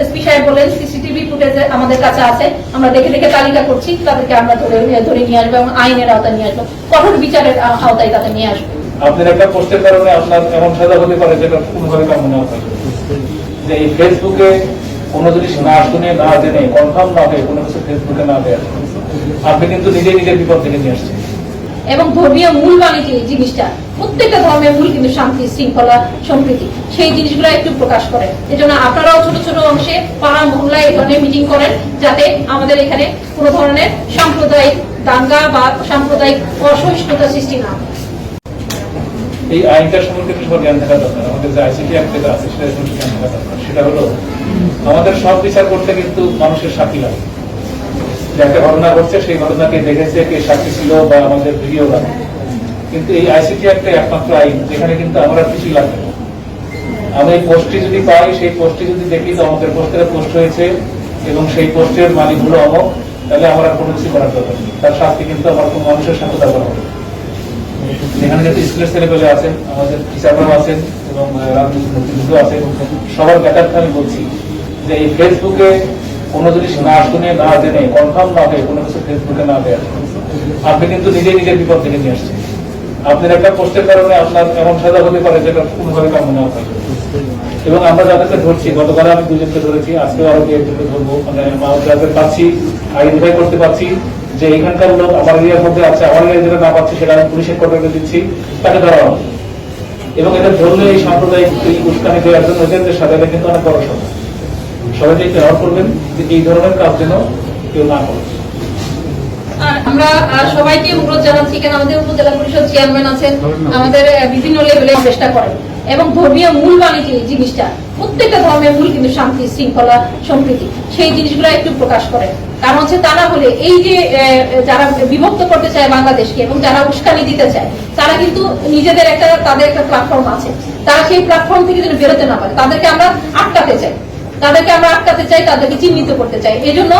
SP সাহেব বলেন, CCTV footage আমাদের কাছে আছে। আমরা দেখে দেখে তালিকা করছি, তাদেরকে আমরা ধরে ধরে নিয়ে আসব এবং আইনের আওতায় নিয়ে আসব। কঠোর বিচারের আওতায় তাদের নিয়ে আসব। আপনার একটা পোস্টের কারণে আপনার এমন সাজা হতে পারে যেটা কোনোভাবে কাম্য না থাকে যে এই ফেসবুকে কোনো জিনিস না শুনে না জেনে কনফার্ম না হয়ে কোনো কিছু ফেসবুকে না দেয়, আপনি কিন্তু নিজে নিজের বিপদ থেকে নিয়ে আসছেন। এবং ধর্মীয় মূল মানে যে জিনিসটা প্রত্যেকটা ধর্মের মূল কিন্তু শান্তি শৃঙ্খলা সম্প্রীতি সেই জিনিসগুলো একটু প্রকাশ করেন এজন্য আপনারাও ছোট ছোট অংশে পাড়া মহল্লায় এই ধরনের মিটিং করেন যাতে আমাদের এখানে কোনো ধরনের সাম্প্রদায়িক দাঙ্গা বা সাম্প্রদায়িক অসহিষ্ণুতা সৃষ্টি না হয়। এই আইনটার সম্পর্কে সবার জ্ঞান থাকা দরকার। আমাদের যে আইসিটি অ্যাক্ট যেটা আছে সেটা সম্পর্কে জ্ঞান থাকা দরকার। সেটা হলো আমাদের সব বিচার করতে কিন্তু মানুষের সাক্ষী লাগে। যে একটা ঘটনা ঘটছে সেই ঘটনাকে দেখেছে কে সাক্ষী ছিল বা আমাদের ভিডিও লাগে কিন্তু এই আইসিটি একটা একমাত্র আইন, যেখানে কিন্তু আমার আর কিছুই লাগবে আমি এই পোস্টটি যদি পাই, সেই পোস্টটি যদি দেখি, তো আমাদের পোস্টের পোস্ট হয়েছে এবং সেই পোস্টের মালিক হলো অমক, তাহলে আমার কোনো কিছু করার দরকার তার শাস্তি কিন্তু আমার কোনো মানুষের সাথে দেওয়া হবে যেখানে যেহেতু স্কুলের ছেলেপেলে আছেন, আমাদের টিচাররাও আছেন এবং রাজনৈতিক নেতৃত্ব আছেন। সবার ব্যাপারটা আমি বলছি যে এই ফেসবুকে কোনো জিনিস না শুনে না জেনে কনফার্ম না হয়ে কোনো কিছু ফেসবুকে না দেয়, আপনি কিন্তু নিজেই নিজের বিপদ থেকে নিয়ে আসছেন। আপনার একটা পোস্টের কারণে আপনার এমন সাজা হতে পারে যেটা কোনোভাবে কাম্য না থাকে এবং আমরা যাদেরকে ধরছি, গতকাল আমি দুজনকে ধরেছি, আজকেও আরও দু একজনকে ধরবো। মানে যাদের পাচ্ছি আইডেন্টিফাই করতে পারছি যে এখানকার লোক আমার এরিয়ার মধ্যে আছে, আমার এরিয়া যেটা না পাচ্ছি সেটা আমি পুলিশের কর্তব্য দিচ্ছি, তাকে ধরা এবং এটা ধরলে এই সাম্প্রদায়িক উস্কানি দেওয়ার জন্য এদের সাথে এটা কিন্তু অনেক বড় সমস্যা। সবাইকে help করবেন যে এই ধরনের কাজ যেন কেউ না করে। আমরা সবাইকে অনুরোধ জানাচ্ছি, কেন আমাদের উপজেলা পরিষদ চেয়ারম্যান আছেন, আমাদের বিভিন্ন লেভেলে চেষ্টা করেন। এবং ধর্মীয় মূল মানে যে জিনিসটা, প্রত্যেকটা ধর্মের মূল কিন্তু শান্তি, শৃঙ্খলা, সম্প্রীতি, সেই জিনিসগুলো একটু প্রকাশ করে কারণ হচ্ছে তা না হলে এই যে যারা বিভক্ত করতে চায় বাংলাদেশকে এবং যারা উস্কানি দিতে চায়, তারা কিন্তু নিজেদের একটা, তাদের একটা প্ল্যাটফর্ম আছে। তারা সেই প্ল্যাটফর্ম থেকে যেন বেরোতে না পারে, তাদেরকে আমরা আটকাতে চাই। তাদেরকে আমরা আটকাতে চাই, তাদেরকে চিহ্নিত করতে চাই। এই জন্য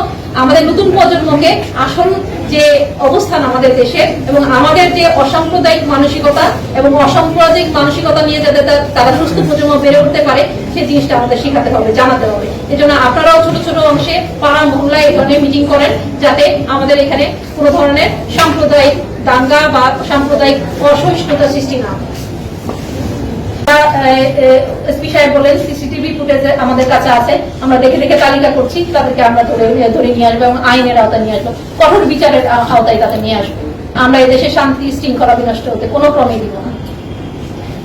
আমাদের নতুন প্রজন্মকে আসল যে অবস্থান আমাদের দেশে এবং আমাদের যে অসাম্প্রদায়িক মানসিকতা এবং অসাম্প্রদায়িক মানসিকতা নিয়ে যাতে তারা সুস্থ প্রজন্ম বেড়ে উঠতে পারে সেই জিনিসটা আমাদের শেখাতে হবে, জানাতে হবে। এই জন্য আপনারাও ছোট ছোট অংশে পাড়া মহল্লায় এই ধরনের মিটিং করেন, যাতে আমাদের এখানে কোনো ধরনের সাম্প্রদায়িক দাঙ্গা বা সাম্প্রদায়িক অসহিষ্ণুতা সৃষ্টি না সাহেব বলেন সিসিটিভি ফুটেজ আমাদের কাছে আছে। আমরা দেখে দেখে তালিকা করছি, তাদেরকে আমরা ধরে ধরে নিয়ে আসব এবং আইনের আওতায় নিয়ে আসব। কঠোর বিচারের আওতায় তাদের নিয়ে আসব। আমরা এদেশে শান্তি, শৃঙ্খলা বিনষ্ট হতে কোনো ক্রমে দিব না।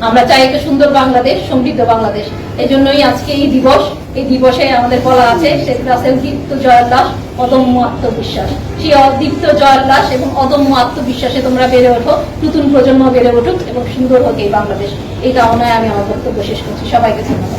আমরা চাই একটা সুন্দর বাংলাদেশ, সমৃদ্ধ বাংলাদেশ। এই জন্যই আজকে এই দিবস, এই দিবসে আমাদের বলা আছে, শেখ রাসেল দীপ্ত জয়োল্লাস অদম্য আত্মবিশ্বাস। সেই অদীপ্ত জয়োল্লাস এবং অদম্য আত্মবিশ্বাসে তোমরা বেড়ে ওঠো, নতুন প্রজন্ম বেড়ে উঠুক এবং সুন্দর হোক এই বাংলাদেশ। এই কামনায় আমি আমার বক্তব্য শেষ করছি। সবাইকে ধন্যবাদ।